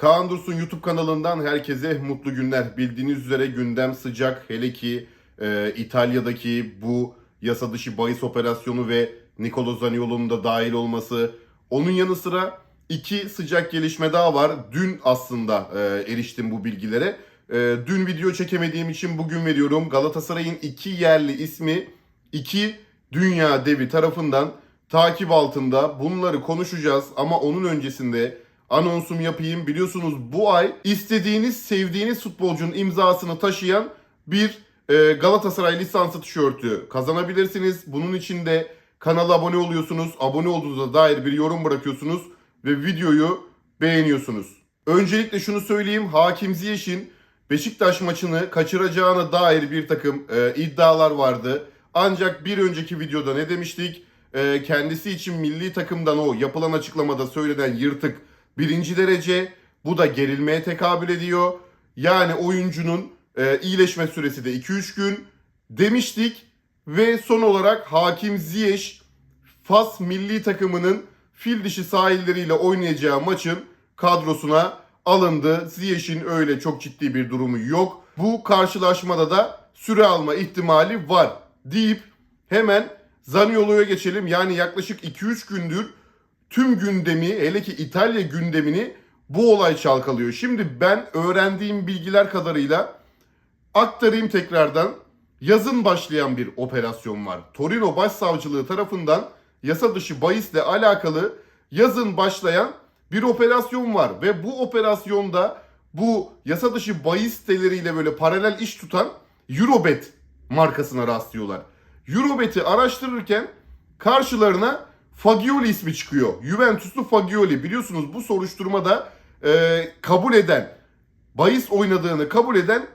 Kaan Dursun YouTube kanalından herkese mutlu günler. Bildiğiniz üzere gündem sıcak. Hele ki e, İtalya'daki bu yasa dışı bahis operasyonu ve Nicolo Zaniolo'nun da dahil olması. Onun yanı sıra iki sıcak gelişme daha var. Dün aslında e, eriştim bu bilgilere. E, dün video çekemediğim için bugün veriyorum. Galatasaray'ın iki yerli ismi iki dünya devi tarafından takip altında. Bunları konuşacağız ama onun öncesinde anonsum yapayım. Biliyorsunuz bu ay istediğiniz, sevdiğiniz futbolcunun imzasını taşıyan bir e, Galatasaray lisanslı tişörtü kazanabilirsiniz. Bunun için de kanala abone oluyorsunuz. Abone olduğunuza dair bir yorum bırakıyorsunuz ve videoyu beğeniyorsunuz. Öncelikle şunu söyleyeyim. Hakim Ziyech'in Beşiktaş maçını kaçıracağına dair bir takım e, iddialar vardı. Ancak bir önceki videoda ne demiştik? E, kendisi için milli takımdan o yapılan açıklamada söylenen yırtık birinci derece. Bu da gerilmeye tekabül ediyor. Yani oyuncunun e, iyileşme süresi de 2-3 gün demiştik. Ve son olarak Hakim Ziyech Fas milli takımının fil dişi sahilleriyle oynayacağı maçın kadrosuna alındı. Ziyech'in öyle çok ciddi bir durumu yok. Bu karşılaşmada da süre alma ihtimali var deyip hemen Zaniolo'ya geçelim. Yani yaklaşık 2-3 gündür tüm gündemi hele ki İtalya gündemini bu olay çalkalıyor. Şimdi ben öğrendiğim bilgiler kadarıyla aktarayım tekrardan. Yazın başlayan bir operasyon var. Torino Başsavcılığı tarafından yasa dışı bahisle alakalı yazın başlayan bir operasyon var ve bu operasyonda bu yasa dışı bahis siteleriyle böyle paralel iş tutan Eurobet markasına rastlıyorlar. Eurobet'i araştırırken karşılarına Fagioli ismi çıkıyor. Juventuslu Fagioli. Biliyorsunuz bu soruşturmada e, kabul eden, bahis oynadığını kabul eden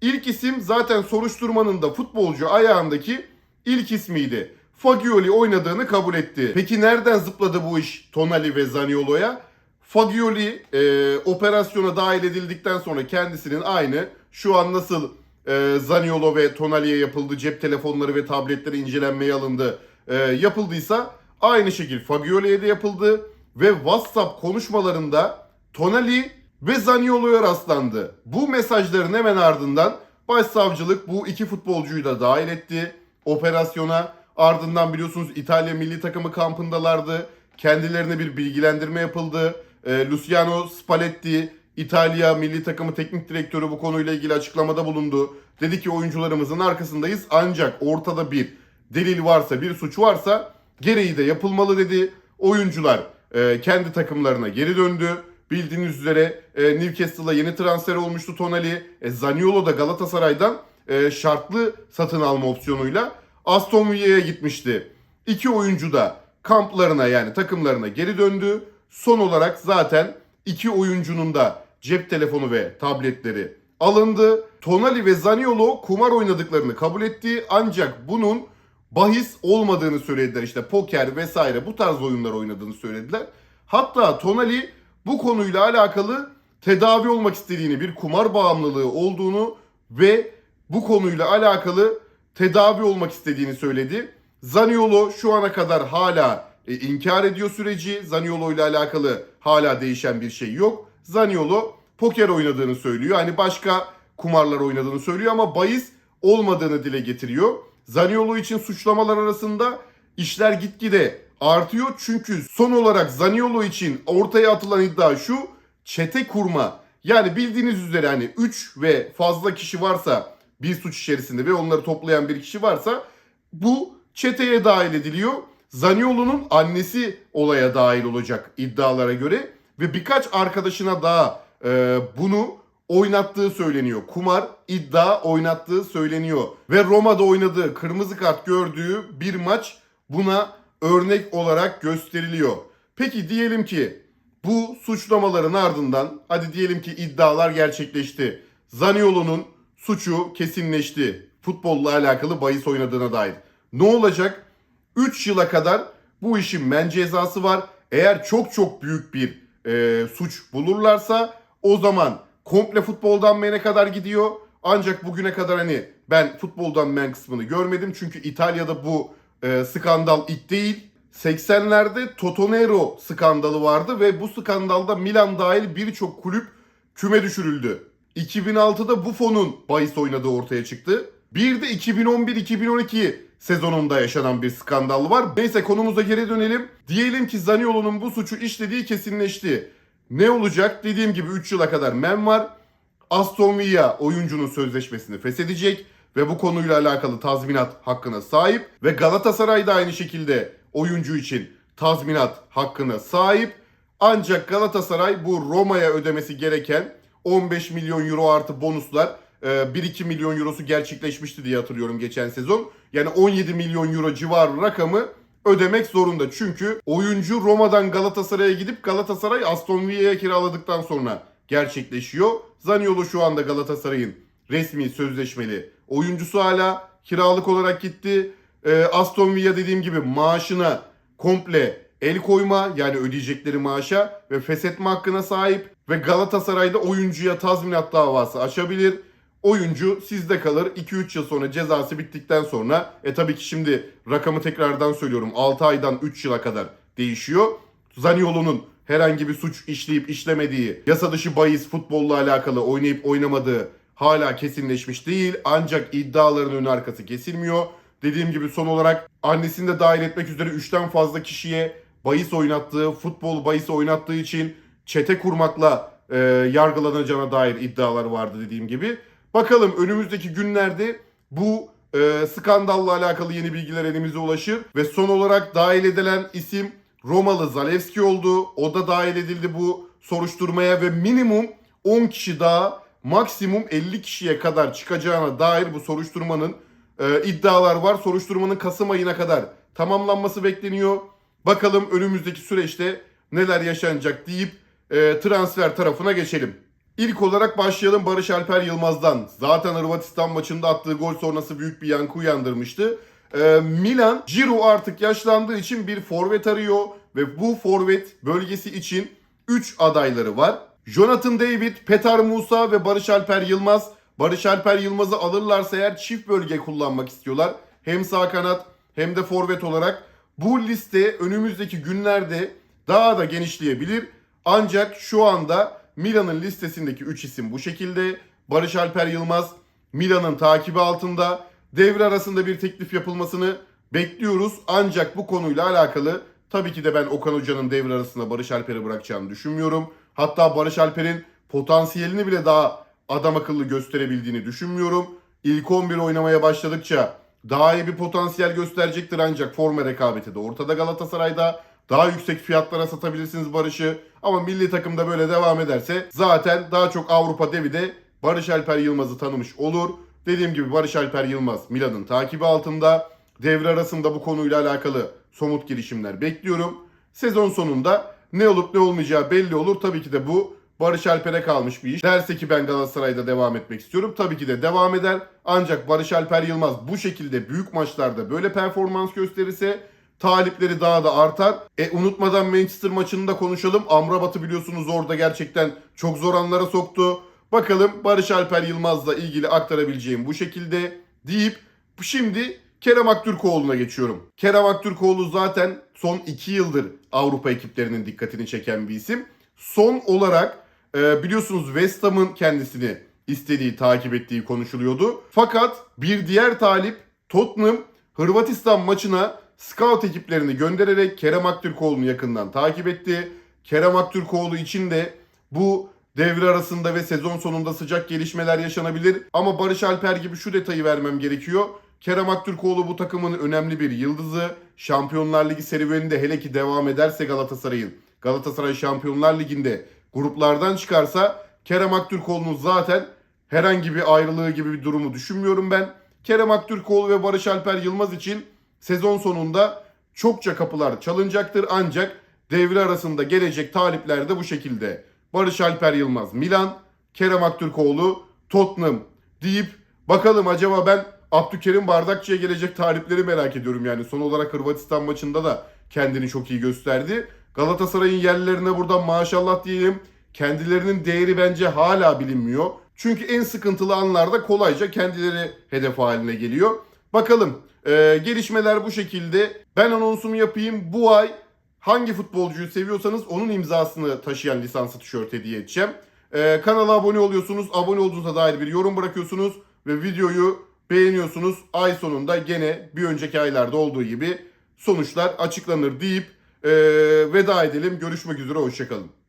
ilk isim zaten soruşturmanın da futbolcu ayağındaki ilk ismiydi. Fagioli oynadığını kabul etti. Peki nereden zıpladı bu iş Tonali ve Zaniolo'ya? Fagioli e, operasyona dahil edildikten sonra kendisinin aynı şu an nasıl e, Zaniolo ve Tonali'ye yapıldı, cep telefonları ve tabletleri incelenmeye alındı e, yapıldıysa aynı şekilde Fagioli'ye de yapıldı ve WhatsApp konuşmalarında Tonali ve Zaniolo'ya rastlandı. Bu mesajların hemen ardından başsavcılık bu iki futbolcuyu da dahil etti operasyona. Ardından biliyorsunuz İtalya milli takımı kampındalardı. Kendilerine bir bilgilendirme yapıldı. E, Luciano Spalletti İtalya milli takımı teknik direktörü bu konuyla ilgili açıklamada bulundu. Dedi ki oyuncularımızın arkasındayız ancak ortada bir delil varsa, bir suç varsa gereği de yapılmalı dedi. Oyuncular e, kendi takımlarına geri döndü. Bildiğiniz üzere e, Newcastle'a yeni transfer olmuştu Tonali. E, Zaniolo da Galatasaray'dan e, şartlı satın alma opsiyonuyla Aston Villa'ya gitmişti. İki oyuncu da kamplarına yani takımlarına geri döndü. Son olarak zaten iki oyuncunun da cep telefonu ve tabletleri alındı. Tonali ve Zaniolo kumar oynadıklarını kabul etti ancak bunun bahis olmadığını söylediler. İşte poker vesaire bu tarz oyunlar oynadığını söylediler. Hatta Tonali bu konuyla alakalı tedavi olmak istediğini, bir kumar bağımlılığı olduğunu ve bu konuyla alakalı tedavi olmak istediğini söyledi. Zaniolo şu ana kadar hala e, inkar ediyor süreci. Zaniolo ile alakalı hala değişen bir şey yok. Zaniolo poker oynadığını söylüyor. Hani başka kumarlar oynadığını söylüyor ama bahis olmadığını dile getiriyor. Zaniolo için suçlamalar arasında işler gitgide artıyor. Çünkü son olarak Zaniolo için ortaya atılan iddia şu. Çete kurma. Yani bildiğiniz üzere hani 3 ve fazla kişi varsa bir suç içerisinde ve onları toplayan bir kişi varsa bu çeteye dahil ediliyor. Zaniolo'nun annesi olaya dahil olacak iddialara göre ve birkaç arkadaşına daha e, bunu oynattığı söyleniyor. Kumar iddia oynattığı söyleniyor. Ve Roma'da oynadığı kırmızı kart gördüğü bir maç buna örnek olarak gösteriliyor. Peki diyelim ki bu suçlamaların ardından hadi diyelim ki iddialar gerçekleşti. Zaniolo'nun suçu kesinleşti. Futbolla alakalı bahis oynadığına dair. Ne olacak? 3 yıla kadar bu işin men cezası var. Eğer çok çok büyük bir e, suç bulurlarsa o zaman komple futboldan mene kadar gidiyor. Ancak bugüne kadar hani ben futboldan men kısmını görmedim. Çünkü İtalya'da bu e, skandal ilk değil. 80'lerde Totonero skandalı vardı ve bu skandalda Milan dahil birçok kulüp küme düşürüldü. 2006'da Buffon'un bahis oynadığı ortaya çıktı. Bir de 2011-2012 sezonunda yaşanan bir skandal var. Neyse konumuza geri dönelim. Diyelim ki Zaniolo'nun bu suçu işlediği kesinleşti. Ne olacak? Dediğim gibi 3 yıla kadar men var. Aston Villa oyuncunun sözleşmesini feshedecek ve bu konuyla alakalı tazminat hakkına sahip ve Galatasaray da aynı şekilde oyuncu için tazminat hakkına sahip. Ancak Galatasaray bu Roma'ya ödemesi gereken 15 milyon euro artı bonuslar e, 1-2 milyon eurosu gerçekleşmişti diye hatırlıyorum geçen sezon. Yani 17 milyon euro civarı rakamı ödemek zorunda. Çünkü oyuncu Roma'dan Galatasaray'a gidip Galatasaray Aston Villa'ya kiraladıktan sonra gerçekleşiyor. Zaniolo şu anda Galatasaray'ın resmi sözleşmeli oyuncusu hala kiralık olarak gitti. Ee, Aston Villa dediğim gibi maaşına komple el koyma yani ödeyecekleri maaşa ve feshetme hakkına sahip ve Galatasaray'da oyuncuya tazminat davası açabilir. Oyuncu sizde kalır. 2-3 yıl sonra cezası bittikten sonra e tabii ki şimdi rakamı tekrardan söylüyorum 6 aydan 3 yıla kadar değişiyor. Zaniolo'nun herhangi bir suç işleyip işlemediği, yasa dışı bahis futbolla alakalı oynayıp oynamadığı hala kesinleşmiş değil. Ancak iddiaların ön arkası kesilmiyor. Dediğim gibi son olarak annesini de dahil etmek üzere 3'ten fazla kişiye bahis oynattığı, futbol bahis oynattığı için çete kurmakla e, yargılanacağına dair iddialar vardı dediğim gibi. Bakalım önümüzdeki günlerde bu e, skandalla alakalı yeni bilgiler elimize ulaşır. Ve son olarak dahil edilen isim Romalı Zalewski oldu. O da dahil edildi bu soruşturmaya ve minimum 10 kişi daha maksimum 50 kişiye kadar çıkacağına dair bu soruşturmanın e, iddialar var. Soruşturmanın Kasım ayına kadar tamamlanması bekleniyor. Bakalım önümüzdeki süreçte neler yaşanacak deyip e, transfer tarafına geçelim. İlk olarak başlayalım Barış Alper Yılmaz'dan. Zaten Hırvatistan maçında attığı gol sonrası büyük bir yankı uyandırmıştı. Ee, Milan, Ciro artık yaşlandığı için bir forvet arıyor ve bu forvet bölgesi için 3 adayları var. Jonathan David, Petar Musa ve Barış Alper Yılmaz. Barış Alper Yılmaz'ı alırlarsa eğer çift bölge kullanmak istiyorlar. Hem sağ kanat hem de forvet olarak. Bu liste önümüzdeki günlerde daha da genişleyebilir. Ancak şu anda Milan'ın listesindeki 3 isim bu şekilde. Barış Alper Yılmaz Milan'ın takibi altında. Devre arasında bir teklif yapılmasını bekliyoruz. Ancak bu konuyla alakalı tabii ki de ben Okan Hoca'nın devre arasında Barış Alper'i bırakacağını düşünmüyorum. Hatta Barış Alper'in potansiyelini bile daha adam akıllı gösterebildiğini düşünmüyorum. İlk 11 oynamaya başladıkça daha iyi bir potansiyel gösterecektir ancak forma rekabeti de ortada Galatasaray'da. Daha yüksek fiyatlara satabilirsiniz Barış'ı. Ama milli takımda böyle devam ederse zaten daha çok Avrupa devi de Barış Alper Yılmaz'ı tanımış olur. Dediğim gibi Barış Alper Yılmaz Milan'ın takibi altında. Devre arasında bu konuyla alakalı somut girişimler bekliyorum. Sezon sonunda ne olup ne olmayacağı belli olur. Tabii ki de bu Barış Alper'e kalmış bir iş. Derse ki ben Galatasaray'da devam etmek istiyorum. Tabii ki de devam eder. Ancak Barış Alper Yılmaz bu şekilde büyük maçlarda böyle performans gösterirse talipleri daha da artar. E unutmadan Manchester maçını da konuşalım. Amrabat'ı biliyorsunuz orada gerçekten çok zor anlara soktu. Bakalım Barış Alper Yılmaz'la ilgili aktarabileceğim bu şekilde deyip şimdi Kerem Aktürkoğlu'na geçiyorum. Kerem Aktürkoğlu zaten son 2 yıldır Avrupa ekiplerinin dikkatini çeken bir isim. Son olarak e, biliyorsunuz West Ham'ın kendisini istediği, takip ettiği konuşuluyordu. Fakat bir diğer talip Tottenham Hırvatistan maçına scout ekiplerini göndererek Kerem Aktürkoğlu'nu yakından takip etti. Kerem Aktürkoğlu için de bu devre arasında ve sezon sonunda sıcak gelişmeler yaşanabilir. Ama Barış Alper gibi şu detayı vermem gerekiyor. Kerem Aktürkoğlu bu takımın önemli bir yıldızı. Şampiyonlar Ligi serüveninde hele ki devam ederse Galatasaray'ın Galatasaray Şampiyonlar Ligi'nde gruplardan çıkarsa Kerem Aktürkoğlu'nun zaten herhangi bir ayrılığı gibi bir durumu düşünmüyorum ben. Kerem Aktürkoğlu ve Barış Alper Yılmaz için sezon sonunda çokça kapılar çalınacaktır ancak devre arasında gelecek talipler de bu şekilde. Barış Alper Yılmaz Milan, Kerem Aktürkoğlu Tottenham deyip bakalım acaba ben Abdülkerim Bardakçı'ya gelecek talipleri merak ediyorum yani. Son olarak Hırvatistan maçında da kendini çok iyi gösterdi. Galatasaray'ın yerlerine buradan maşallah diyelim. Kendilerinin değeri bence hala bilinmiyor. Çünkü en sıkıntılı anlarda kolayca kendileri hedef haline geliyor. Bakalım e, gelişmeler bu şekilde. Ben anonsumu yapayım. Bu ay hangi futbolcuyu seviyorsanız onun imzasını taşıyan lisanslı tişört hediye edeceğim. E, kanala abone oluyorsunuz. Abone olduğunuza dair bir yorum bırakıyorsunuz. Ve videoyu beğeniyorsunuz. Ay sonunda gene bir önceki aylarda olduğu gibi sonuçlar açıklanır deyip e, veda edelim. Görüşmek üzere. Hoşçakalın.